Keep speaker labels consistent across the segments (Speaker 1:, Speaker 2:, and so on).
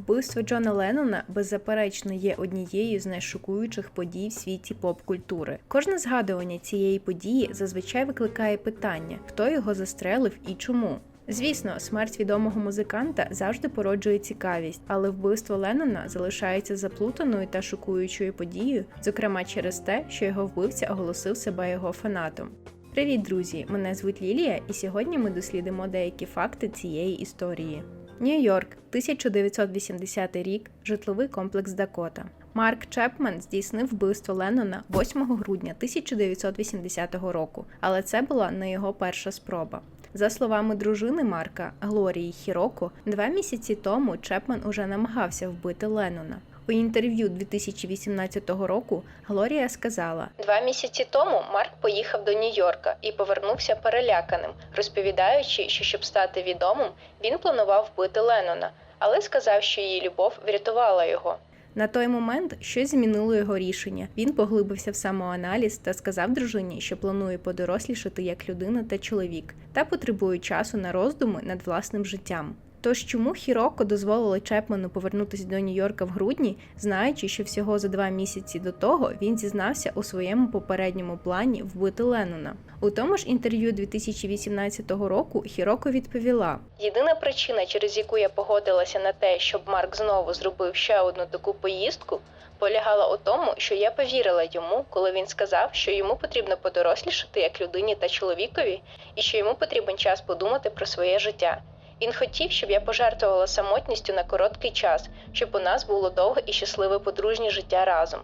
Speaker 1: Вбивство Джона Леннона беззаперечно є однією з найшокуючих подій в світі поп-культури. Кожне згадування цієї події зазвичай викликає питання, хто його застрелив і чому. Звісно, смерть відомого музиканта завжди породжує цікавість, але вбивство Леннона залишається заплутаною та шокуючою подією, зокрема через те, що його вбивця оголосив себе його фанатом. Привіт, друзі! Мене звуть Лілія, і сьогодні ми дослідимо деякі факти цієї історії. Нью-Йорк, 1980 рік, житловий комплекс Дакота. Марк Чепмен здійснив вбивство Леннона 8 грудня 1980 року, але це була не його перша спроба. За словами дружини Марка Глорії Хіроко, два місяці тому Чепмен уже намагався вбити Леннона. У інтерв'ю 2018 року Глорія сказала: Два місяці тому Марк поїхав до Нью-Йорка і повернувся переляканим, розповідаючи, що щоб стати відомим, він планував вбити Леннона, але сказав, що її любов врятувала його. На той момент щось змінило його рішення. Він поглибився в самоаналіз та сказав дружині, що планує подорослішати як людина та чоловік, та потребує часу на роздуми над власним життям. Тож чому Хіроко дозволили Чепмену повернутися до Нью-Йорка в грудні, знаючи, що всього за два місяці до того він зізнався у своєму попередньому плані вбити Леннона? У тому ж інтерв'ю 2018 року Хіроко відповіла: Єдина причина, через яку я погодилася на те, щоб Марк знову зробив ще одну таку поїздку, полягала у тому, що я повірила йому, коли він сказав, що йому потрібно подорослішати як людині та чоловікові, і що йому потрібен час подумати про своє життя. Він хотів, щоб я пожертвувала самотністю на короткий час, щоб у нас було довге і щасливе подружнє життя разом.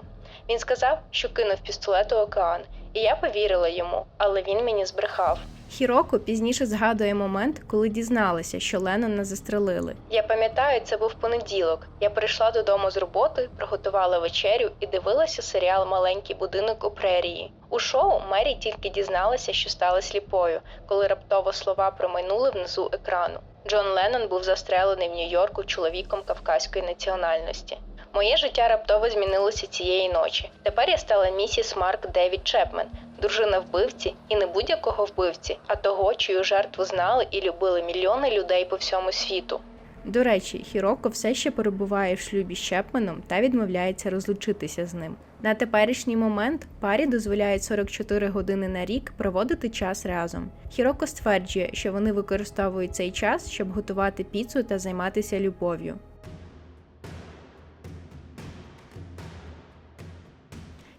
Speaker 1: Він сказав, що кинув пістолет у океан, і я повірила йому, але він мені збрехав. Хіроко пізніше згадує момент, коли дізналася, що Леннона застрелили. Я пам'ятаю, це був понеділок. Я прийшла додому з роботи, приготувала вечерю і дивилася серіал Маленький будинок у прерії. У шоу Мері тільки дізналася, що стала сліпою, коли раптово слова промайнули внизу екрану. Джон Леннон був застрелений в Нью-Йорку чоловіком кавказької національності. Моє життя раптово змінилося цієї ночі. Тепер я стала місіс Марк Девід Чепмен, дружина вбивці і не будь-якого вбивці, а того, чию жертву знали і любили мільйони людей по всьому світу. До речі, Хіроко все ще перебуває в шлюбі з Чепменом та відмовляється розлучитися з ним. На теперішній момент парі дозволяють 44 години на рік проводити час разом. Хіроко стверджує, що вони використовують цей час, щоб готувати піцу та займатися любов'ю.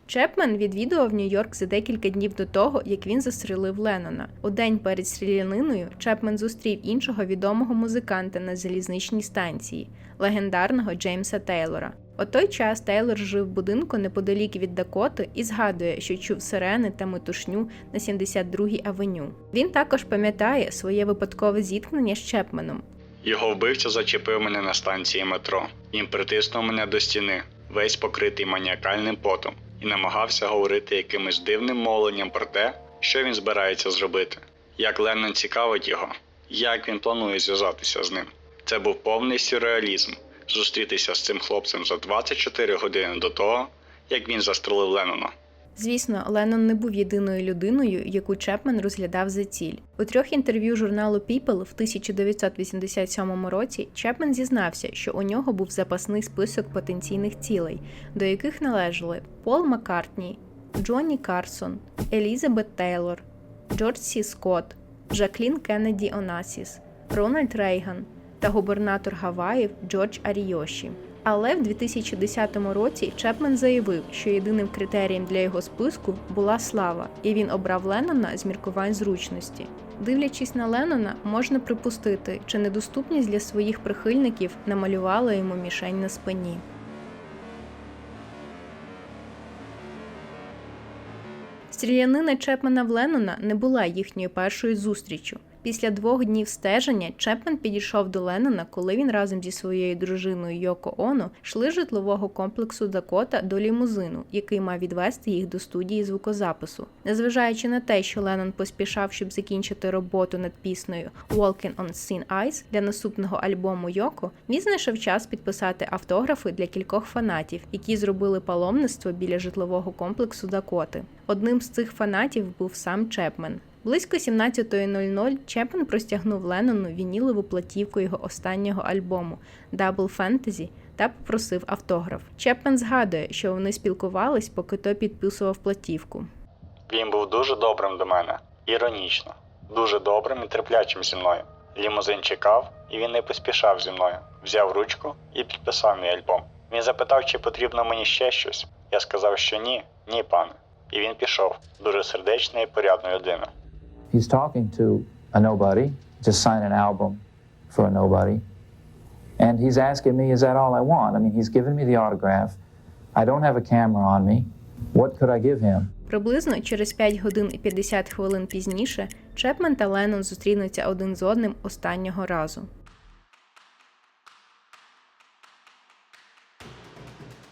Speaker 1: Чепмен відвідував Нью-Йорк за декілька днів до того, як він застрелив Леннона. У день перед стріляниною Чепмен зустрів іншого відомого музиканта на залізничній станції легендарного Джеймса Тейлора. У той час Тейлор жив в будинку неподалік від Дакоти і згадує, що чув сирени та метушню на 72-й авеню. Він також пам'ятає своє випадкове зіткнення з Чепменом.
Speaker 2: Його вбивця зачепив мене на станції метро. Він притиснув мене до стіни, весь покритий маніакальним потом, і намагався говорити якимось дивним мовленням про те, що він збирається зробити. Як Леннон цікавить його, як він планує зв'язатися з ним. Це був повний сюрреалізм зустрітися з цим хлопцем за 24 години до того, як він застрелив Леннона.
Speaker 1: Звісно, Леннон не був єдиною людиною, яку Чепмен розглядав за ціль. У трьох інтерв'ю журналу People в 1987 році Чепмен зізнався, що у нього був запасний список потенційних цілей, до яких належали Пол Маккартні, Джонні Карсон, Елізабет Тейлор, Джордж Сі Скотт, Жаклін Кеннеді Онасіс, Рональд Рейган та губернатор Гаваїв Джордж Аріоші. Але в 2010 році Чепмен заявив, що єдиним критерієм для його списку була слава, і він обрав Леннона з міркувань зручності. Дивлячись на Леннона, можна припустити, чи недоступність для своїх прихильників намалювала йому мішень на спині. Стрілянина Чепмена в Леннона не була їхньою першою зустрічю. Після двох днів стеження Чепмен підійшов до Леннона, коли він разом зі своєю дружиною Йоко Оно йшли з житлового комплексу Дакота до лімузину, який мав відвести їх до студії звукозапису. Незважаючи на те, що Леннон поспішав, щоб закінчити роботу над піснею Walking on Thin Ice для наступного альбому Йоко, він знайшов час підписати автографи для кількох фанатів, які зробили паломництво біля житлового комплексу Дакоти. Одним з цих фанатів був сам Чепмен. Близько 17.00 Чепмен простягнув Леннону вінілову платівку його останнього альбому Double Fantasy та попросив автограф. Чепмен згадує, що вони спілкувались, поки той підписував платівку.
Speaker 2: Він був дуже добрим до мене, іронічно, дуже добрим і терплячим зі мною. Лімузин чекав, і він не поспішав зі мною. Взяв ручку і підписав мій альбом. Він запитав, чи потрібно мені ще щось. Я сказав, що ні, ні, пане. І він пішов. Дуже сердечна і порядна людина.
Speaker 3: He's talking to a nobody, just sign an album for a nobody. And he's asking me, is that all I want? I mean, he's given me the autograph. I don't have a camera on me. What could I give him?
Speaker 1: Приблизно через 5 годин і 50 хвилин пізніше Чепмен та Леннон зустрінуться один з одним останнього разу.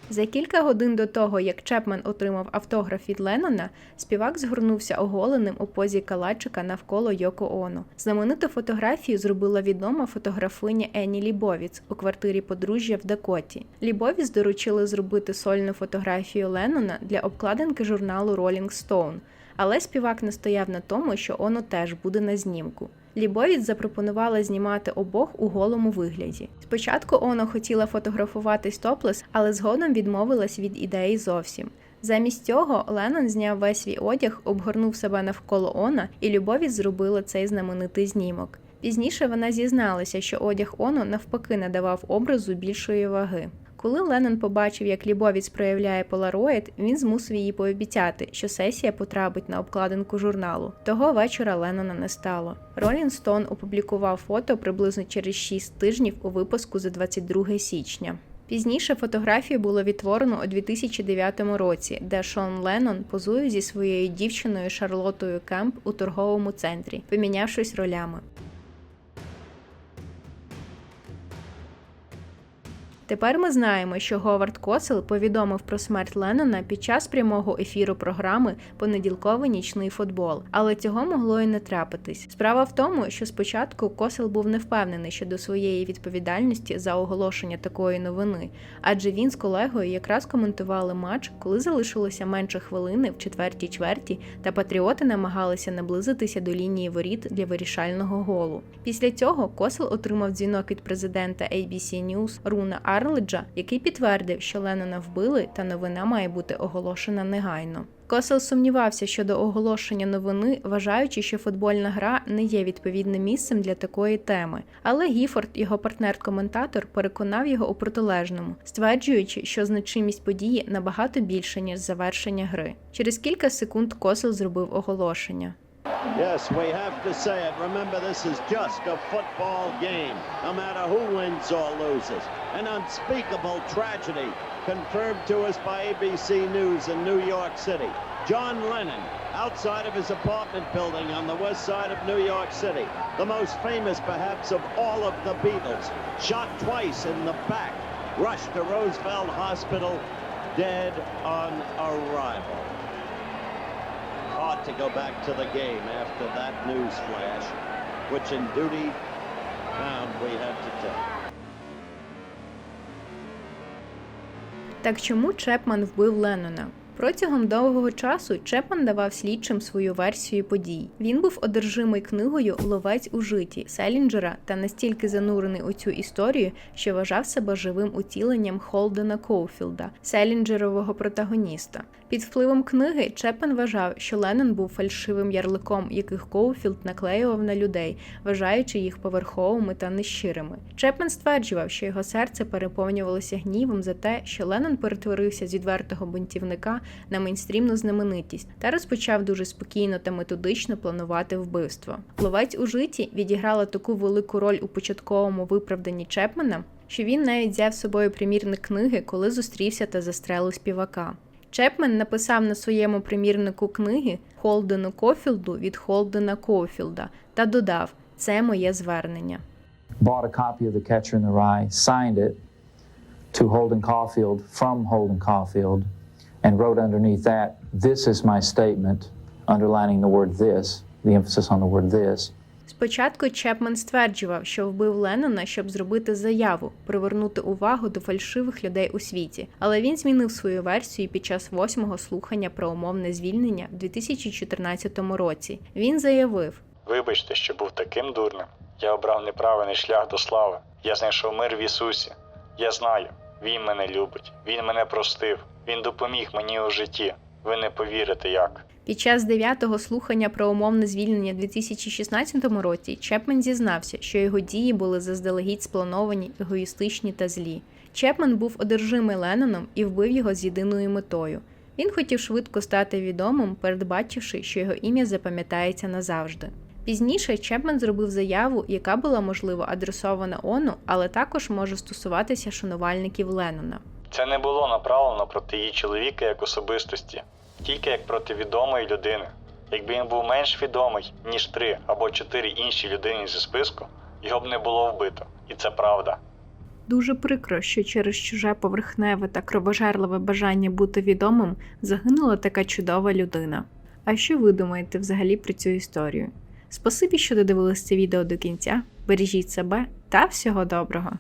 Speaker 1: За кілька годин до того, як Чепмен отримав автограф від Леннона, співак згорнувся оголеним у позі калачика навколо Йоко Оно. Знамениту фотографію зробила відома фотографиня Енні Лібовіц у квартирі подружжя в Дакоті. Лібовіц доручили зробити сольну фотографію Леннона для обкладинки журналу Rolling Stone, але співак настояв на тому, що Оно теж буде на знімку. Лібовіц запропонувала знімати обох у голому вигляді. Спочатку Оно хотіла фотографуватись топлес, але згодом відмовилась від ідеї зовсім. Замість цього Леннон зняв весь свій одяг, обгорнув себе навколо Она, і Любовіць зробила цей знаменитий знімок. Пізніше вона зізналася, що одяг Оно навпаки надавав образу більшої ваги. Коли Леннон побачив, як Лібовіць проявляє полароїд, він змусив її пообіцяти, що сесія потрапить на обкладинку журналу. Того вечора Леннона не стало. Ролін Стоун опублікував фото приблизно через 6 тижнів у випуску за 22 січня. Пізніше фотографію було відтворено у 2009 році, де Шон Леннон позує зі своєю дівчиною Шарлотою Кемп у торговому центрі, помінявшись ролями. Тепер ми знаємо, що Говард Косел повідомив про смерть Леннона під час прямого ефіру програми Понеділковий нічний футбол, але цього могло і не трапитись. Справа в тому, що спочатку Косел був не впевнений щодо своєї відповідальності за оголошення такої новини, адже він з колегою якраз коментували матч, коли залишилося менше хвилини в четвертій чверті, та патріоти намагалися наблизитися до лінії воріт для вирішального голу. Після цього Косел отримав дзвінок від президента ABC News Руна Арледжа, який підтвердив, що Леннона вбили, та новина має бути оголошена негайно. Косел сумнівався щодо оголошення новини, вважаючи, що футбольна гра не є відповідним місцем для такої теми. Але Гіфорд, його партнер-коментатор, переконав його у протилежному, стверджуючи, що значимість події набагато більша, ніж завершення гри. Через кілька секунд Косел зробив оголошення.
Speaker 4: Yes, we have to say it. Remember, this is just a football game, no matter who wins or loses. An unspeakable tragedy confirmed to us by ABC News in New York City. John Lennon, outside of his apartment building on the west side of New York City, the most famous perhaps of all of the Beatles, shot twice in the back, rushed to Roosevelt Hospital, dead on arrival hard to go back to the game after that news flash, which in duty bound we had to take.
Speaker 1: Так чому Чепман вбив Леннона? Протягом довгого часу Чепман давав слідчим свою версію подій. Він був одержимий книгою Ловець у житті Селінджера та настільки занурений у цю історію, що вважав себе живим утіленням Холдена Коуфілда, Селінджерового протагоніста. Під впливом книги Чепман вважав, що Леннон був фальшивим ярликом, яких Коуфілд наклеював на людей, вважаючи їх поверховими та нещирими. Чепмен стверджував, що його серце переповнювалося гнівом за те, що Леннон перетворився з відвертого бунтівника на мейнстрімну знаменитість та розпочав дуже спокійно та методично планувати вбивство. Ловець у житті відіграла таку велику роль у початковому виправданні Чепмена, що він навіть взяв з собою примірник книги, коли зустрівся та застрелив співака. Чепмен написав на своєму примірнику книги Холдену Кофілду від Холдена Кофілда та додав: Це моє звернення.
Speaker 3: Bought a copy of The Catcher in the Rye, signed it to Holden Caulfield from Holden Caulfield, and wrote underneath that, This is my statement, underlining the word this, the emphasis on the word this.
Speaker 1: Спочатку Чепмен стверджував, що вбив Леннона, щоб зробити заяву, привернути увагу до фальшивих людей у світі, але він змінив свою версію під час восьмого слухання про умовне звільнення в 2014 році. Він заявив:
Speaker 2: Вибачте, що був таким дурним. Я обрав неправильний шлях до слави. Я знайшов мир в Ісусі. Я знаю, Він мене любить, Він мене простив, Він допоміг мені у житті. Ви не повірите як.
Speaker 1: Під час дев'ятого слухання про умовне звільнення в 2016 році Чепмен зізнався, що його дії були заздалегідь сплановані, егоїстичні та злі. Чепмен був одержимий Ленноном і вбив його з єдиною метою. Він хотів швидко стати відомим, передбачивши, що його ім'я запам'ятається назавжди. Пізніше Чепмен зробив заяву, яка була можливо адресована Ону, але також може стосуватися шанувальників Леннона.
Speaker 2: Це не було направлено проти її чоловіка як особистості, тільки як проти відомої людини. Якби він був менш відомий, ніж три або чотири інші людини зі списку, його б не було вбито. І це правда.
Speaker 1: Дуже прикро, що через чуже поверхневе та кровожерливе бажання бути відомим загинула така чудова людина. А що ви думаєте взагалі про цю історію? Спасибі, що додивились це відео до кінця. Бережіть себе та всього доброго!